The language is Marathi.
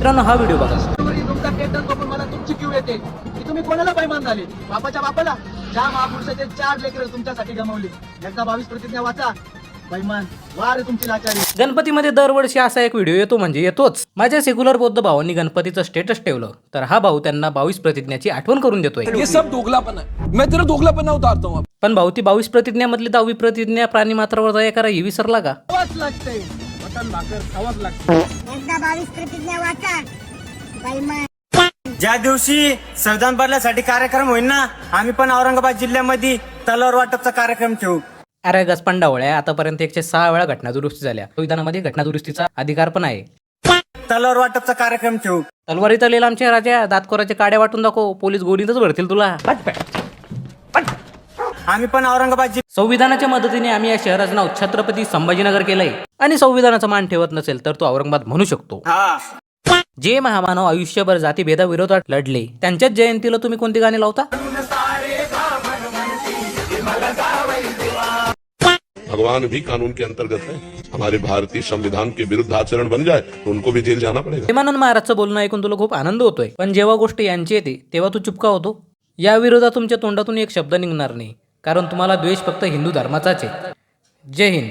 मित्रांनो हा व्हिडिओ बघा. आणि तुमचा स्टेटस बघून मला तुमची क्यू येते. की तुम्ही कोणाला बैमान झाले? बापाच्या बापाला. ज्या महापुरुषाचे चार लेकर तुमच्यासाठी गमावले. एकदा बावीस प्रतिज्ञा वाचा. बैमान वा रे तुमची लाचारी. गणपतीमध्ये दरवर्षी असा एक व्हिडिओ येतो म्हणजे येतोच. माझ्या सेक्युलर बौद्ध भावांनी गणपतीचं स्टेटस ठेवलं. तर हा भाऊ त्यांना बावीस प्रतिज्ञाची आठवण करून देतोय. ये सब दोगलापन है मैं तेरा दोगलापना उतारता हूँ अब पण भाऊ ती बावीस प्रतिज्ञामधली दहावी प्रतिज्ञा प्राणी मात्रावर दया करा ही विसरला का? लागते भाकर खावाच लागते. एकदा बावीस प्रतिज्ञा वाचा. बैमान ज्या दिवशी संविधान बदलासाठी कार्यक्रम होईल ना आम्ही पण औरंगाबाद जिल्ह्यामध्ये तलवार वाटपचा कार्यक्रम ठेवू. अरे गसपंडावळ्या आतापर्यंत एकशे सहा वेळा घटना दुरुस्ती झाल्या. संविधानामध्ये घटना दुरुस्तीचा अधिकार पण आहे. तलवार वाटपचा कार्यक्रम ठेवू. तलवारीत आलेला आमच्या राजा दातकोराच्या काड्या वाटून दाखव. पोलीस गोडीतच भरतील तुला. आम्ही पण औरंगाबाद संविधानाच्या मदतीने आम्ही या शहराचं नाव छत्रपती संभाजीनगर केलंय. आणि संविधानाचा मान ठेवत नसेल तर तो औरंगाबाद म्हणू शकतो. हा. जे महामानव आयुष्यभर जातीभेदाविरोधात लढले त्यांच्याच जयंतीला तुम्ही कोणती गाणी लावता? भगवान भी कानून के अंतर्गत है। हमारे भारतीय संविधान के विरुद्ध आचरण बन जाए तो उनको भी जेल जाना पड़ेगा। प्रेमानंद महाराजचं बोलणं ऐकून तुला खूप आनंद होतोय. पण जेव्हा गोष्ट यांची येते तेव्हा तू चुपका होतो. या विरोधात तुमच्या तोंडातून एक शब्द निघणार नाही. कारण तुम्हाला द्वेष फक्त हिंदू धर्माचाच आहे. जय हिंद.